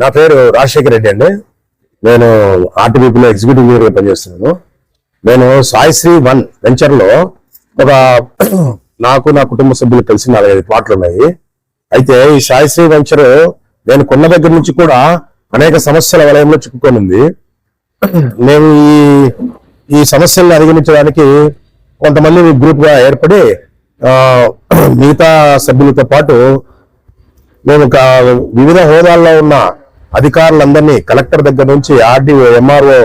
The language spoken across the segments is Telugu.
నా పేరు రాజశేఖర్ రెడ్డి అండి. నేను ఆర్టీబీపీలో ఎగ్జిక్యూటివ్ ఇంజనీర్గా పనిచేస్తున్నాను. నేను సాయిశ్రీ వన్ వెంచర్లో ఒక నాకు నా కుటుంబ సభ్యులు కలిసి నాలుగైదు ప్లాట్లు ఉన్నాయి. అయితే ఈ సాయిశ్రీ వెంచర్ నేను కొన్న దగ్గర నుంచి కూడా అనేక సమస్యల వలయంలో చిక్కుకొని ఉంది. మేము ఈ ఈ సమస్యలను అధిగమించడానికి కొంతమంది గ్రూప్గా ఏర్పడి మిగతా సభ్యులతో పాటు మేము వివిధ హోదాల్లో ఉన్న అధికారులందరినీ కలెక్టర్ దగ్గర నుంచి ఆర్డీఓ ఎంఆర్ఓ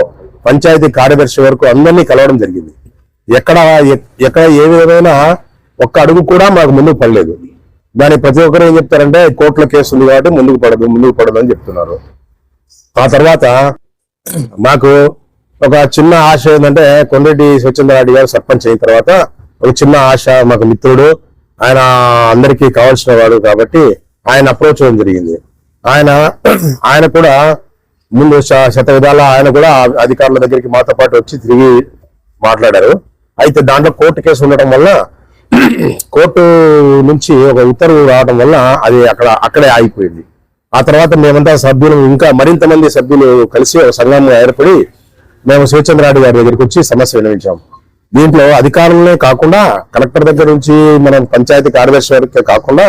పంచాయతీ కార్యదర్శి వరకు అందరినీ కలవడం జరిగింది. ఎక్కడ ఎక్కడ ఏ విధమైన ఒక్క అడుగు కూడా మాకు ముందుకు పడలేదు. దాని ప్రతి ఒక్కరు ఏం చెప్తారంటే కోర్టుల కేసు ఉంది కాబట్టి ముందుకు పడదు ముందుకు పడదు అని చెప్తున్నారు. ఆ తర్వాత మాకు ఒక చిన్న ఆశ ఏంటంటే కొండరెడ్డి స్వచ్ఛందరెడ్డి గారు సర్పంచ్ అయిన తర్వాత ఒక చిన్న ఆశ మాకు మిత్రుడు. ఆయన అందరికీ కావాల్సిన వాడు కాబట్టి ఆయన అప్రోచ్ అవ్వడం జరిగింది. ఆయన ఆయన కూడా ముందు శ- శత విధాల ఆయన కూడా అధికారుల దగ్గరికి మాతో పాటు వచ్చి తిరిగి మాట్లాడారు. అయితే దాంట్లో కోర్టు కేసు ఉండటం వల్ల కోర్టు నుంచి ఒక ఉత్తర్వు రావడం వల్ల అది అక్కడ అక్కడే ఆగిపోయింది. ఆ తర్వాత మేమంతా సభ్యులు ఇంకా మరింత మంది సభ్యులు కలిసి ఒక సంఘంగా ఏర్పడి మేము శివచంద్రారెడ్డి గారి దగ్గరికి వచ్చి సమస్య వినవించాం దీంట్లో అధికారులనే కాకుండా కలెక్టర్ దగ్గర నుంచి మనం పంచాయతీ కార్యదర్శి వరకే కాకుండా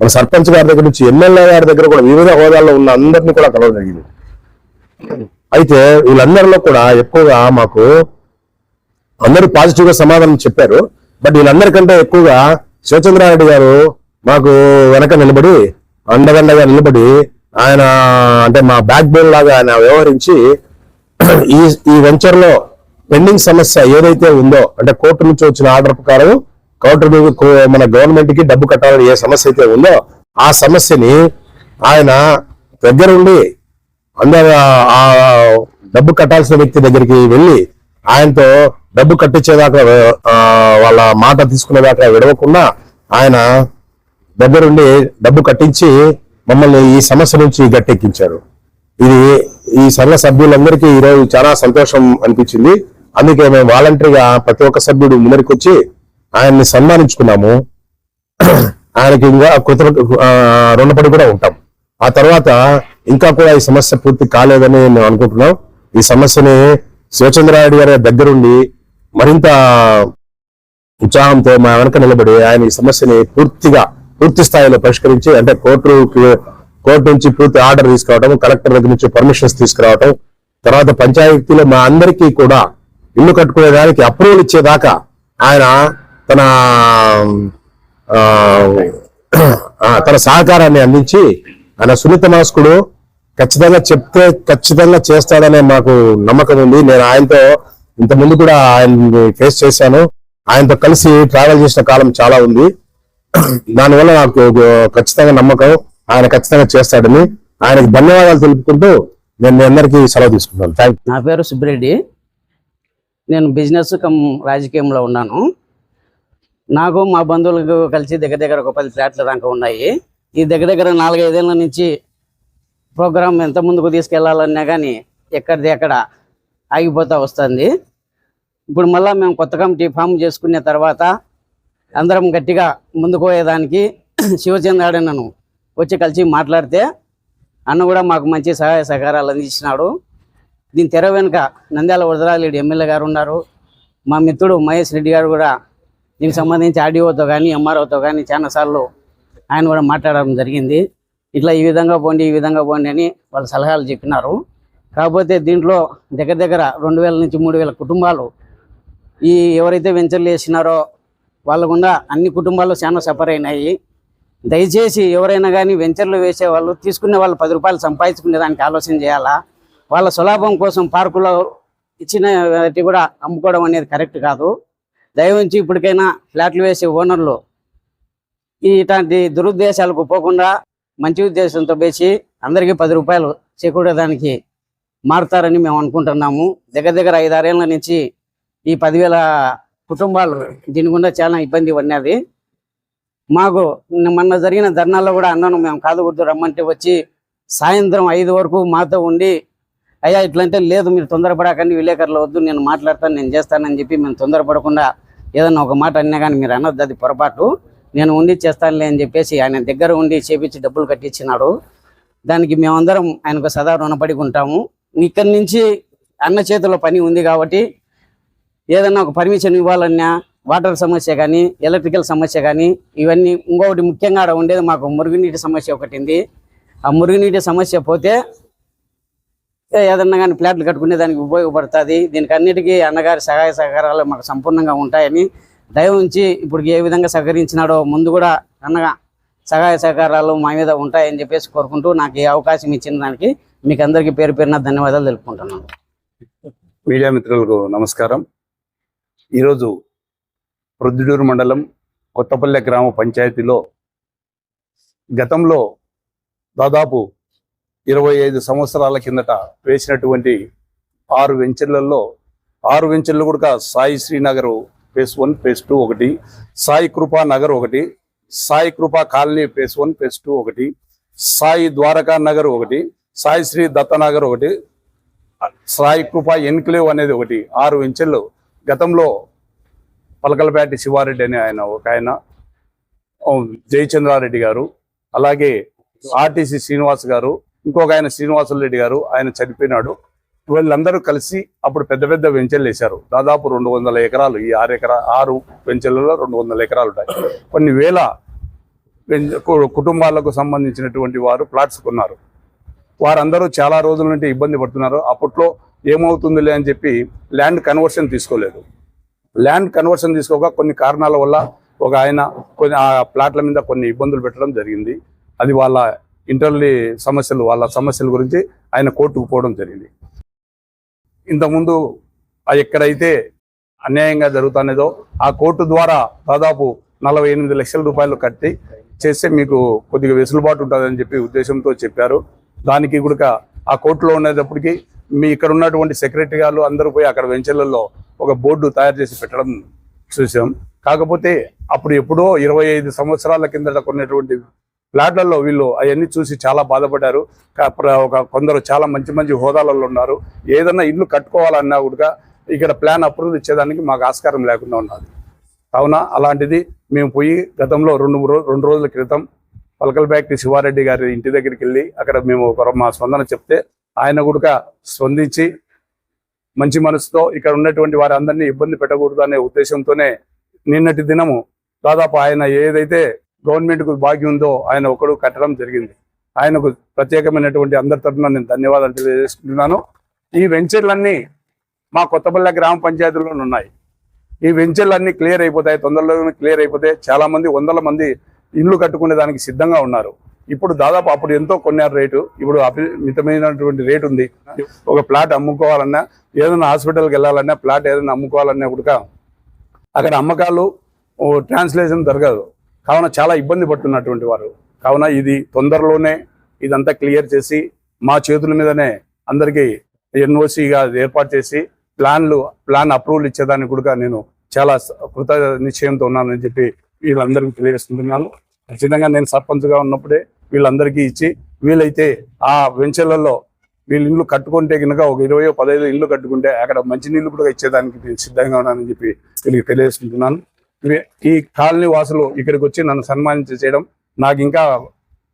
మన సర్పంచ్ గారి దగ్గర నుంచి ఎమ్మెల్యే గారి దగ్గర కూడా వివిధ హోదాల్లో ఉన్న అందరినీ కూడా కలవడం జరిగింది. అయితే వీళ్ళందరిలో కూడా ఎక్కువగా మాకు అందరూ పాజిటివ్గా సమాధానం చెప్పారు. బట్ వీళ్ళందరికంటే ఎక్కువగా శివచంద్రారెడ్డి గారు మాకు వెనక నిలబడి అండదండగా నిలబడి ఆయన అంటే మా బ్యాక్ బోన్ లాగా ఆయన వ్యవహరించి ఈ ఈ వెంచర్లో పెండింగ్ సమస్య ఏదైతే ఉందో అంటే కోర్టు నుంచి వచ్చిన ఆర్డర్ ప్రకారం కౌంటర్ మన గవర్నమెంట్కి డబ్బు కట్టాలని ఏ సమస్య అయితే ఉందో ఆ సమస్యని ఆయన దగ్గరుండి అందరు ఆ డబ్బు కట్టాల్సిన వ్యక్తి దగ్గరికి వెళ్ళి ఆయనతో డబ్బు కట్టించేదాకా వాళ్ళ మాట తీసుకునేదాకా విడవకుండా ఆయన దగ్గరుండి డబ్బు కట్టించి మమ్మల్ని ఈ సమస్య నుంచి గట్టెక్కించారు. ఇది ఈ సంఘ సభ్యులందరికీ ఈరోజు చాలా సంతోషం అనిపించింది. అందుకే మేము వాలంటరీగా ప్రతి ఒక్క సభ్యుడు ముందరికి వచ్చి ఆయన్ని సన్మానించుకున్నాము. ఆయనకి ఇంకా కృత రుణపడి కూడా ఉంటాం. ఆ తర్వాత ఇంకా కూడా ఈ సమస్య పూర్తి కాలేదని మేము అనుకుంటున్నాం. ఈ సమస్యని శివచంద్రారెడ్డి గారి దగ్గరుండి మరింత ఉత్సాహంతో మా వెనక నిలబడి ఆయన ఈ సమస్యని పూర్తిగా పూర్తి స్థాయిలో పరిష్కరించి అంటే కోర్టు కోర్టు నుంచి పూర్తి ఆర్డర్ తీసుకురావడం కలెక్టర్ దగ్గర నుంచి పర్మిషన్స్ తీసుకురావడం తర్వాత పంచాయతీలో మా అందరికీ కూడా ఇల్లు కట్టుకునే దానికి అప్రూవల్ ఇచ్చేదాకా ఆయన తన తన సహకారాన్ని అందించి ఆయన సునీత మాస్కుడు ఖచ్చితంగా చెప్తే ఖచ్చితంగా చేస్తాడనే మాకు నమ్మకం ఉంది. నేను ఆయనతో ఇంత ముందు కూడా ఆయన ఫేస్ చేశాను. ఆయనతో కలిసి ట్రావెల్ చేసిన కాలం చాలా ఉంది. దానివల్ల నాకు ఖచ్చితంగా నమ్మకం. ఆయన ఖచ్చితంగా చేస్తాడని ఆయనకు ధన్యవాదాలు తెలుపుకుంటూ నేను మీ అందరికీ సెలవు తీసుకుంటాను థ్యాంక్ నా పేరు సుబ్బిరెడ్డి. నేను బిజినెస్ కమ్ రాజకీయంలో ఉన్నాను. నాకు మా బంధువులకు కలిసి దగ్గర దగ్గర ఒక పది ఫ్లాట్ల దాకా ఉన్నాయి. ఈ దగ్గర దగ్గర నాలుగైదేళ్ళ నుంచి ప్రోగ్రాం ఎంత ముందుకు తీసుకెళ్ళాలన్నా కానీ ఎక్కడిది ఎక్కడ ఆగిపోతూ వస్తుంది. ఇప్పుడు మళ్ళీ మేము కొత్త కమిటీ ఫామ్ చేసుకున్న తర్వాత అందరం గట్టిగా ముందుకు పోయేదానికి శివచంద్రాడు నన్ను వచ్చి కలిసి మాట్లాడితే అన్న కూడా మాకు మంచి సహాయ సహకారాలు అందించినాడు. దీని తెర వెనుక నంద్యాల వరదరారెడ్డి ఎమ్మెల్యే గారు ఉన్నారు. మా మిత్రుడు మహేష్ రెడ్డి గారు కూడా దీనికి సంబంధించి ఆర్డీఓతో కానీ ఎంఆర్ఓతో కానీ చాలాసార్లు ఆయన కూడా మాట్లాడడం జరిగింది. ఇట్లా ఈ విధంగా పోండి ఈ విధంగా పోండి అని వాళ్ళ సలహాలు చెప్పినారు. కాకపోతే దీంట్లో దగ్గర దగ్గర రెండు వేల నుంచి మూడు వేల కుటుంబాలు ఈ ఎవరైతే వెంచర్లు వేసినారో వాళ్ళకుండా అన్ని కుటుంబాలు చాలా సఫర్ అయినాయి. దయచేసి ఎవరైనా కానీ వెంచర్లు వేసే వాళ్ళు తీసుకునే వాళ్ళు పది రూపాయలు సంపాదించుకునే దానికి ఆలోచన చేయాలా? వాళ్ళ సులాభం కోసం పార్కులో ఇచ్చిన కూడా అమ్ముకోవడం అనేది కరెక్ట్ కాదు. దయవుంచి ఇప్పటికైనా ఫ్లాట్లు వేసే ఓనర్లు ఇట్లాంటి దురుద్దేశాలకు పోకుండా మంచి ఉద్దేశంతో వేసి అందరికీ పది రూపాయలు చేకూడేదానికి మారుతారని మేము అనుకుంటున్నాము. దగ్గర దగ్గర ఐదారేళ్ళ నుంచి ఈ పదివేల కుటుంబాలు దీని గుండా చాలా ఇబ్బంది పడినది. మాకు మొన్న జరిగిన ధర్నాల్లో కూడా అందరం మేము కాదుగుర్దు రమ్మంటే వచ్చి సాయంత్రం ఐదు వరకు మాతో ఉండి అయ్యా ఇట్లంటే లేదు మీరు తొందరపడకండి విలేకరులు వద్దు నేను మాట్లాడతాను నేను చేస్తానని చెప్పి మేము తొందరపడకుండా ఏదన్నా ఒక మాట అన్నా కానీ మీరు అనొద్దు అది పొరపాటు. నేను ఉండి చేస్తానులే అని చెప్పేసి ఆయన దగ్గర ఉండి చేపించి డబ్బులు కట్టించినాడు. దానికి మేమందరం ఆయనకు సదా రుణపడి ఉంటాము. ఇక్కడి నుంచి అన్న చేతిలో పని ఉంది కాబట్టి ఏదన్నా ఒక పర్మిషన్ ఇవ్వాలన్నా వాటర్ సమస్య కానీ ఎలక్ట్రికల్ సమస్య కానీ ఇవన్నీ ఇంకొకటి ముఖ్యంగా ఆడ ఉండేది మాకు మురుగునీటి సమస్య ఒకటి ఉంది. ఆ మురుగునీటి సమస్య పోతే ఏదన్నా కానీ ఫ్లాట్లు కట్టుకునే దానికి ఉపయోగపడుతుంది. దీనికి అన్నిటికీ అన్నగారి సహాయ సహకారాలు మాకు సంపూర్ణంగా ఉంటాయని దయ ఉంచి ఇప్పుడు ఏ విధంగా సహకరించినాడో ముందు కూడా అన్నగా సహాయ సహకారాలు మా మీద ఉంటాయని చెప్పేసి కోరుకుంటూ నాకు ఈ అవకాశం ఇచ్చిన దానికి మీకు అందరికీ పేరు పేరున ధన్యవాదాలు తెలుపుకుంటున్నాను. మీడియా మిత్రులకు నమస్కారం. ఈరోజు ప్రొద్దుడూరు మండలం కొత్తపల్లె గ్రామ పంచాయతీలో గతంలో దాదాపు ఇరవై ఐదు సంవత్సరాల కిందట వేసినటువంటి ఆరు వెంచర్లలో ఆరు వెంచర్లు కూడా Sai Srinagar phase one phase two ఒకటి సాయి కృపా నగర్ ఒకటి Sai Krupa colony phase one phase two ఒకటి సాయి ద్వారకా నగర్ ఒకటి సాయి శ్రీ దత్తనగర్ ఒకటి సాయి కృపా ఎన్క్లేవ్ అనేది ఒకటి ఆరు వెంచర్లు గతంలో పలకలపేట శివారెడ్డి అని ఆయన ఒక ఆయన జయచంద్రారెడ్డి గారు అలాగే ఆర్టీసీ శ్రీనివాస్ గారు ఇంకొక ఆయన శ్రీనివాసులు రెడ్డి గారు ఆయన చనిపోయినాడు. వీళ్ళందరూ కలిసి అప్పుడు పెద్ద పెద్ద వెంచర్లు వేశారు. దాదాపు రెండు వందల ఎకరాలు ఈ ఆరు ఎకరా ఆరు వెంచర్లలో రెండు వందల ఎకరాలు ఉంటాయి. కొన్ని వేల కుటుంబాలకు సంబంధించినటువంటి వారు ప్లాట్స్ కొన్నారు. వారందరూ చాలా రోజుల నుండి ఇబ్బంది పడుతున్నారు. అప్పట్లో ఏమవుతుందిలే అని చెప్పి ల్యాండ్ కన్వర్షన్ తీసుకోలేదు. ల్యాండ్ కన్వర్షన్ తీసుకోక కొన్ని కారణాల వల్ల ఒక ఆయన కొన్ని ఆ ప్లాట్ల మీద కొన్ని ఇబ్బందులు పెట్టడం జరిగింది. అది వాళ్ళ ఇంటర్లీ సమస్యలు వాళ్ళ సమస్యల గురించి ఆయన కోర్టుకు పోవడం జరిగింది. ఇంతకుముందు ఎక్కడైతే అన్యాయంగా జరుగుతున్నదో ఆ కోర్టు ద్వారా దాదాపు నలభై ఎనిమిది లక్షల రూపాయలు కట్టి చేస్తే మీకు కొద్దిగా వెసులుబాటు ఉంటుందని చెప్పి ఉద్దేశంతో చెప్పారు. దానికి కూడా ఆ కోర్టులో ఉండేటప్పటికి మీ ఇక్కడ ఉన్నటువంటి సెక్రటరీ గారు అందరూ పోయి అక్కడ వెంచర్లలో ఒక బోర్డు తయారు చేసి పెట్టడం చూసాం. కాకపోతే అప్పుడు ఎప్పుడో ఇరవై ఐదు సంవత్సరాల కిందట కొన్నటువంటి ఫ్లాట్లలో వీళ్ళు అవన్నీ చూసి చాలా బాధపడ్డారు. ఒక కొందరు చాలా మంచి మంచి హోదాలలో ఉన్నారు. ఏదన్నా ఇల్లు కట్టుకోవాలన్నా కూడా ఇక్కడ ప్లాన్ అప్రూవల్ ఇచ్చేదానికి మాకు ఆస్కారం లేకుండా ఉన్నది. కావున అలాంటిది మేము పోయి గతంలో రెండు రెండు రోజుల క్రితం పలకల్ బ్యాక్టరీ శివారెడ్డి గారి ఇంటి దగ్గరికి వెళ్ళి అక్కడ మేము ఒక మా స్పందన చెప్తే ఆయన కూడా స్పందించి మంచి మనసుతో ఇక్కడ ఉన్నటువంటి వారి అందరినీ ఇబ్బంది పెట్టకూడదు అనే ఉద్దేశంతోనే నిన్నటి దినము దాదాపు ఆయన ఏదైతే గవర్నమెంట్కు బాకీ ఉందో ఆయన ఒకడు కట్టడం జరిగింది. ఆయనకు ప్రత్యేకమైనటువంటి అందరి తరఫున నేను ధన్యవాదాలు తెలియజేసుకుంటున్నాను ఈ వెంచర్లన్నీ మా కొత్తపల్లె గ్రామ పంచాయతీలో ఉన్నాయి. ఈ వెంచర్లన్నీ క్లియర్ అయిపోతాయి తొందరలోనే క్లియర్ అయిపోతే చాలా మంది వందల మంది ఇల్లు కట్టుకునే దానికి సిద్ధంగా ఉన్నారు. ఇప్పుడు దాదాపు అప్పుడు ఎంతో కొన్నారు రేటు. ఇప్పుడు మితమైనటువంటి రేటు ఉంది. ఒక ప్లాట్ అమ్ముకోవాలన్నా ఏదైనా హాస్పిటల్కి వెళ్ళాలన్నా ప్లాట్ ఏదైనా అమ్ముకోవాలన్నా కూడా అక్కడ అమ్మకాలు ట్రాన్స్లేషన్ జరగదు. కావున చాలా ఇబ్బంది పడుతున్నటువంటి వారు. కావున ఇది తొందరలోనే ఇదంతా క్లియర్ చేసి మా చేతుల మీదనే అందరికీ ఎన్ఓసిగా ఏర్పాటు చేసి ప్లాన్లు ప్లాన్ అప్రూవల్ ఇచ్చేదానికి కూడా నేను చాలా కృత నిశ్చయంతో ఉన్నానని చెప్పి వీళ్ళందరికీ తెలియజేస్తున్నాను. ఖచ్చితంగా నేను సర్పంచ్గా ఉన్నప్పుడే వీళ్ళందరికీ ఇచ్చి వీలైతే ఆ వెంచర్లలో వీళ్ళు ఇల్లు కట్టుకుంటే కనుక ఒక ఇరవై పదహైదు ఇల్లు కట్టుకుంటే అక్కడ మంచినీళ్ళు కూడా ఇచ్చేదానికి నేను సిద్ధంగా ఉన్నానని చెప్పి వీళ్ళకి తెలియజేసుకుంటున్నాను. ఈ కాలనీ వాసులు ఇక్కడికి వచ్చి నన్ను సన్మానించి చేయడం నాకు ఇంకా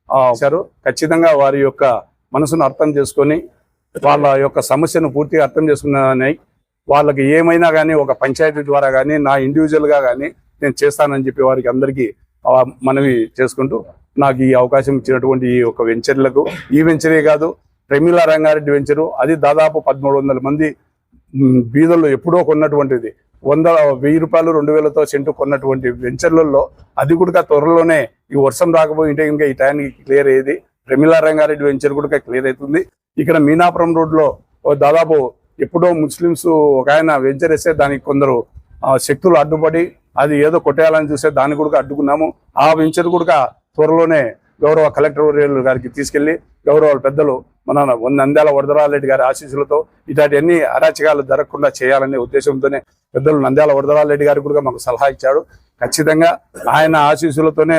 ఆ, ఖచ్చితంగా వారి యొక్క మనసును అర్థం చేసుకొని వాళ్ళ యొక్క సమస్యను పూర్తిగా అర్థం చేసుకున్నానని వాళ్ళకి ఏమైనా కానీ ఒక పంచాయతీ ద్వారా కానీ నా ఇండివిజువల్గా గా కానీ నేను చేస్తానని చెప్పి వారికి అందరికీ మనవి చేసుకుంటూ నాకు ఈ అవకాశం ఇచ్చినటువంటి ఈ యొక్క వెంచర్లకు ఈ వెంచరే కాదు ప్రమీల రంగారెడ్డి వెంచరు అది దాదాపు పదమూడు వందల మంది బీదల్లో బీదలు ఎప్పుడో కొన్నటువంటిది. వంద వెయ్యి రూపాయలు రెండు వేలతో సెంటు కొన్నటువంటి వెంచర్లలో అది కూడా త్వరలోనే ఈ వర్షం రాకపోయింటే ఇంకా ఈ టైంకి క్లియర్ అయ్యేది. ప్రమిళ రంగారెడ్డి వెంచర్ కూడా క్లియర్ అవుతుంది. ఇక్కడ మీనాపురం రోడ్లో దాదాపు ఎప్పుడో ముస్లిమ్స్ ఒక ఆయన వెంచర్ వేస్తే దానికి కొందరు శక్తులు అడ్డుపడి అది ఏదో కొట్టేయాలని చూస్తే దాన్ని కూడా అడ్డుకున్నాము. ఆ వెంచర్ కూడా త్వరలోనే గౌరవ కలెక్టర్ గారికి తీసుకెళ్ళి గౌరవ పెద్దలు మన నంద్యాల వరదరారెడ్డి గారి ఆశీస్సులతో ఇట్లాంటి అరాచకాలు జరగకుండా చేయాలనే ఉద్దేశంతోనే పెద్దలు నంద్యాల వరదరారెడ్డి గారు కూడా మాకు సలహా ఇచ్చాడు ఖచ్చితంగా ఆయన ఆశీస్సులతోనే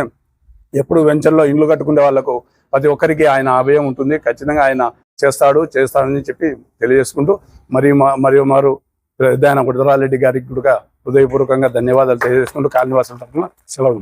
ఎప్పుడు వెంచర్లో ఇల్లు కట్టుకునే వాళ్ళకు ప్రతి ఒక్కరికి ఆయన అభయం ఉంటుంది. ఖచ్చితంగా ఆయన చేస్తాడు చేస్తాడని చెప్పి తెలియజేసుకుంటూ మరి మా మరియు మారు పెద్ద ఆయన గారికి కూడా హృదయపూర్వకంగా ధన్యవాదాలు తెలియజేసుకుంటూ కాలనివాసుల తరఫున సెలవు.